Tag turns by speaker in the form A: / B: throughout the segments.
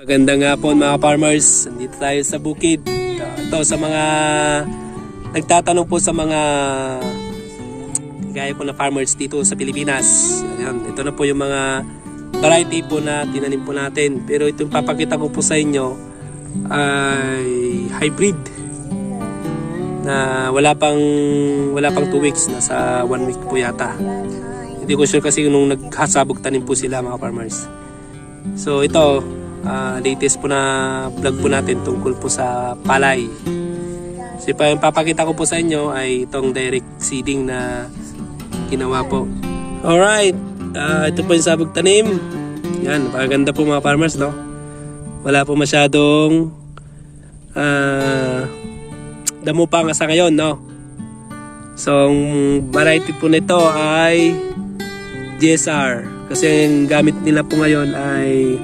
A: Magandang hapon mga farmers. Nandito tayo sa bukid. Ito sa mga nagtatanong po sa mga gaya po na farmers dito sa Pilipinas. Ayan, ito na po yung mga variety po na tinanim po natin. Pero itong papakita ko po sa inyo ay hybrid na wala pang wala pang 2 weeks nasa 1 week po yata. Hindi ko sure kasi nung naghasabog tanim po sila mga farmers. So ito, ah, latest po na vlog po natin tungkol po sa palay. So pa yung papakita ko po sa inyo ay itong direct seeding na ginawa po. Alright, ah, ito po yung sabog tanim. Yan, napakaganda po mga farmers, no? Wala po masyadong ah, damo pa nga sa ngayon, no? So, ang variety po nito ay GSR. Kasi ang gamit nila po ngayon ay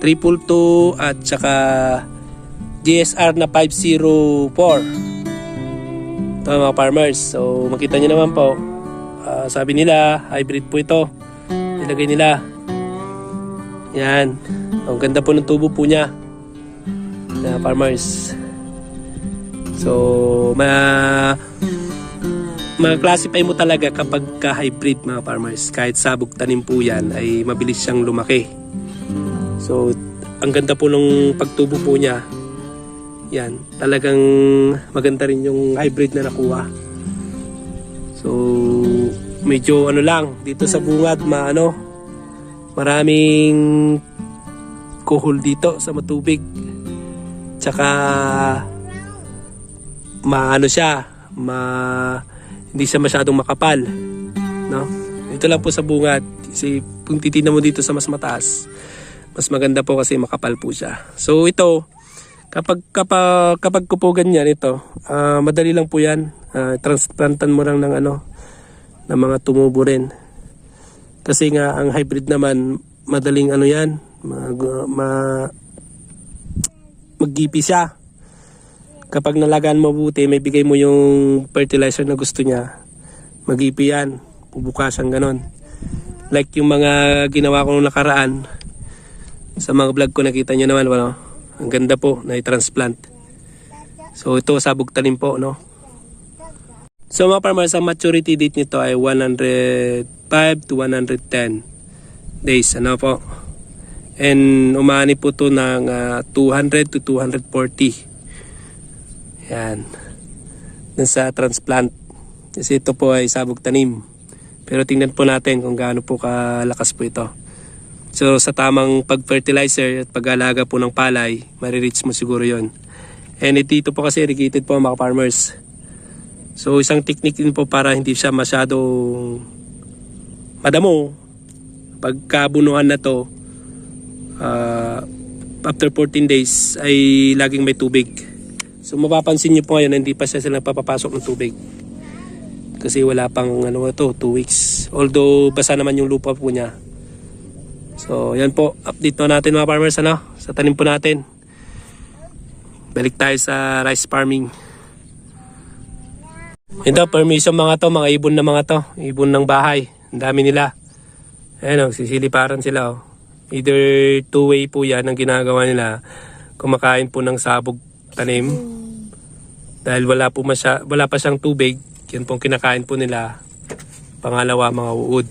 A: triple 2 at saka GSR na 504. Ito mga farmers. So makita nyo naman po. ah, sabi nila, hybrid po ito. Nilagay nila. Yan. Ang ganda po ng tubo po niya. Na farmers. So, ma ma-classify mo talaga kapag ka-hybrid mga farmers. Kahit sabog tanim po yan, ay mabilis siyang lumaki. So, ang ganda po ng pagtubo po niya. Yan, talagang maganda rin yung hybrid na nakuha. So, medyo ano lang, dito sa bungad, maano, maraming kuhol dito sa matubig. Tsaka, maano siya, ma hindi siya masyadong makapal, no? Ito lang po sa bungad. Kasi kung titignan mo dito sa mas mataas, mas maganda po kasi makapal po siya. So ito, kapag kapag kapag kupugan niyan ito, ah, madali lang po 'yan. Ah, transplantan mo lang ng ano ng mga tumubo rin. Kasi nga ang hybrid naman madaling ano 'yan, mag ma, maggipi siya. Kapag nalagaan mo buti, may bigay mo yung fertilizer na gusto niya. Mag-ipi yan. Bubukasan ganon. Like yung mga ginawa ko nung nakaraan, sa mga vlog ko nakita nyo naman, ano, ang ganda po na i-transplant. So ito sabog tanim po, no? So mga farmers, ang maturity date nito ay 105 to 110 days, ano po? And umani po to ng ah, 200 to 240. Yan. Dun sa transplant. Kasi ito po ay sabog tanim. Pero tingnan po natin kung gaano po kalakas po ito. So sa tamang pag-fertilizer at pag-alaga po ng palay, marireach mo siguro yon. And dito po kasi irrigated po mga farmers. So isang technique din po para hindi siya masyadong madamo. Pagkabunuan na to, ah, after 14 days ay laging may tubig. So mapapansin niyo po ngayon hindi pa siya sila papapasok ng tubig. Kasi wala pang ano to, 2 weeks. Although basa naman yung lupa po niya. So, yan po. Update po natin mga farmers ano, sa tanim po natin. Balik tayo sa rice farming. Ito, permission mga to, mga ibon na mga to. Ibon ng bahay. Ang dami nila. Ayan o, sisiliparan sila o. Either two-way po yan ang ginagawa nila. Kumakain po ng sabog tanim. Dahil wala po masya, wala pa siyang tubig, yan pong kinakain po nila. Pangalawa, mga uod.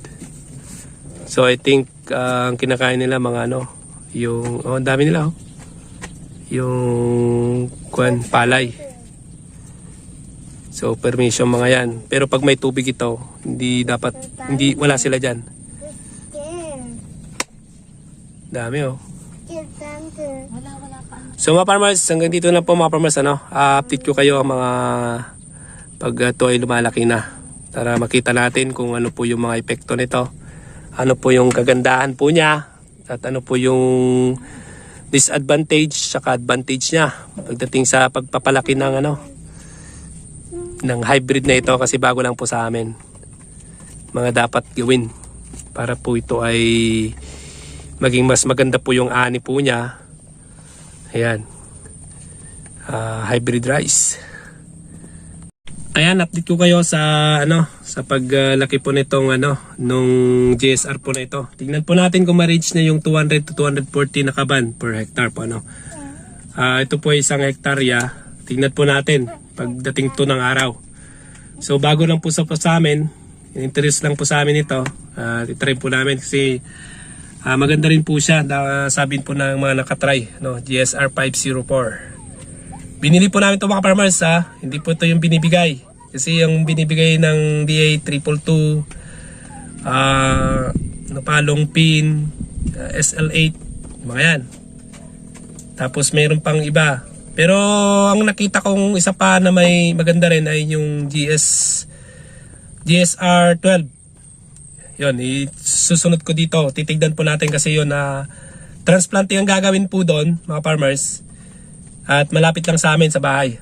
A: So I think ah, ang kinakain nila mga ano, yung oh, ang dami nila oh. Yung kwan palay. So permission mga yan. Pero pag may tubig ito, hindi dapat hindi wala sila diyan. Dami oh. So mga farmers, hanggang dito na po mga farmers ano, ah, update ko kayo ang mga pag ito ay lumalaki na para makita natin kung ano po yung mga epekto nito ano po yung kagandahan po niya? At ano po yung disadvantage saka advantage niya pagdating sa pagpapalaki ng ano ng hybrid na ito kasi bago lang po sa amin. Mga dapat gawin para po ito ay maging mas maganda po yung ani po niya. Ayan. Ah, hybrid rice Ayan, update ko kayo sa ano, sa paglaki po nitong ano, nung GSR po na ito. Tingnan po natin kung ma-reach na yung 200 to 240 na kaban per hectare po ano. Ah, ito po ay isang hektarya. Tingnan po natin pagdating to ng araw. So bago lang po sa, po sa amin, interest lang po sa amin ito. Uh, itry po namin kasi ah, maganda rin po siya. Da, sabi po ng mga nakatry, no, GSR 504. Binili po namin ito mga farmers ha. Hindi po ito yung binibigay. Kasi yung binibigay ng DA 322, ah, napalong pin, ah, SL8, mga yan. Tapos mayroon pang iba. Pero ang nakita kong isa pa na may maganda rin ay yung GS GSR 12. Yun, susunod ko dito. Titigdan po natin kasi yun na transplanting ang gagawin po doon, mga farmers. At malapit lang sa amin sa bahay.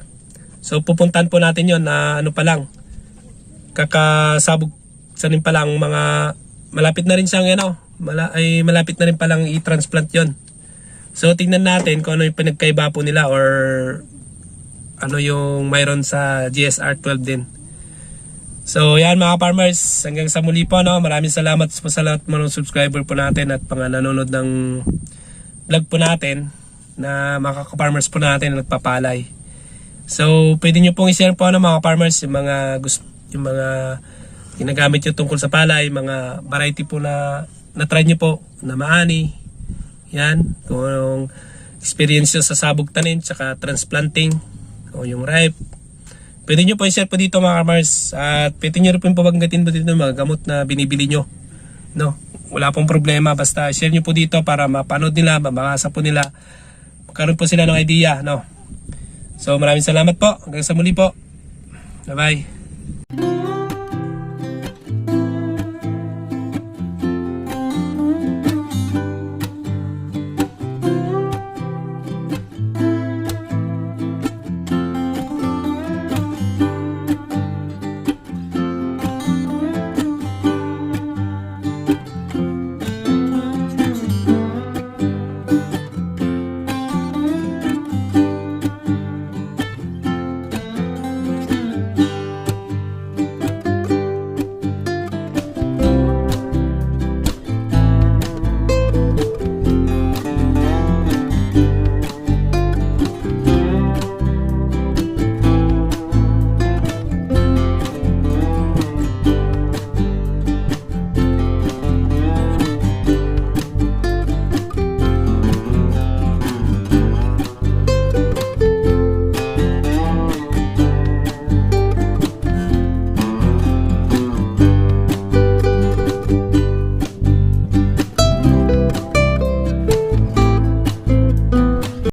A: So pupuntan po natin yon na ano pa lang. Kakasabog sanin pa lang mga malapit na rin siyang ano, mala, ay malapit na rin palang i-transplant yon. So tingnan natin kung ano yung pinagkaiba po nila or ano yung mayroon sa GSR 12 din. So yan mga farmers, hanggang sa muli po no. Maraming salamat po sa lahat mga subscriber po natin at mga nanonood ng vlog po natin na mga farmers po natin na nagpapalay. So pwede nyo pong i-share po ano mga farmers yung mga gusto yung mga ginagamit nyo tungkol sa palay, mga variety po na na-try nyo po na maani. Yan, kung anong experience nyo sa sabog tanim tsaka transplanting o yung ripe. Pwede nyo po i-share po dito mga farmers at pwede nyo rin po pabanggatin po dito mga gamot na binibili nyo. No, wala pong problema basta share nyo po dito para mapanood nila, mabakasa po nila. Magkaroon po sila ng idea, no. So maraming salamat po. Hanggang sa muli po. Bye-bye.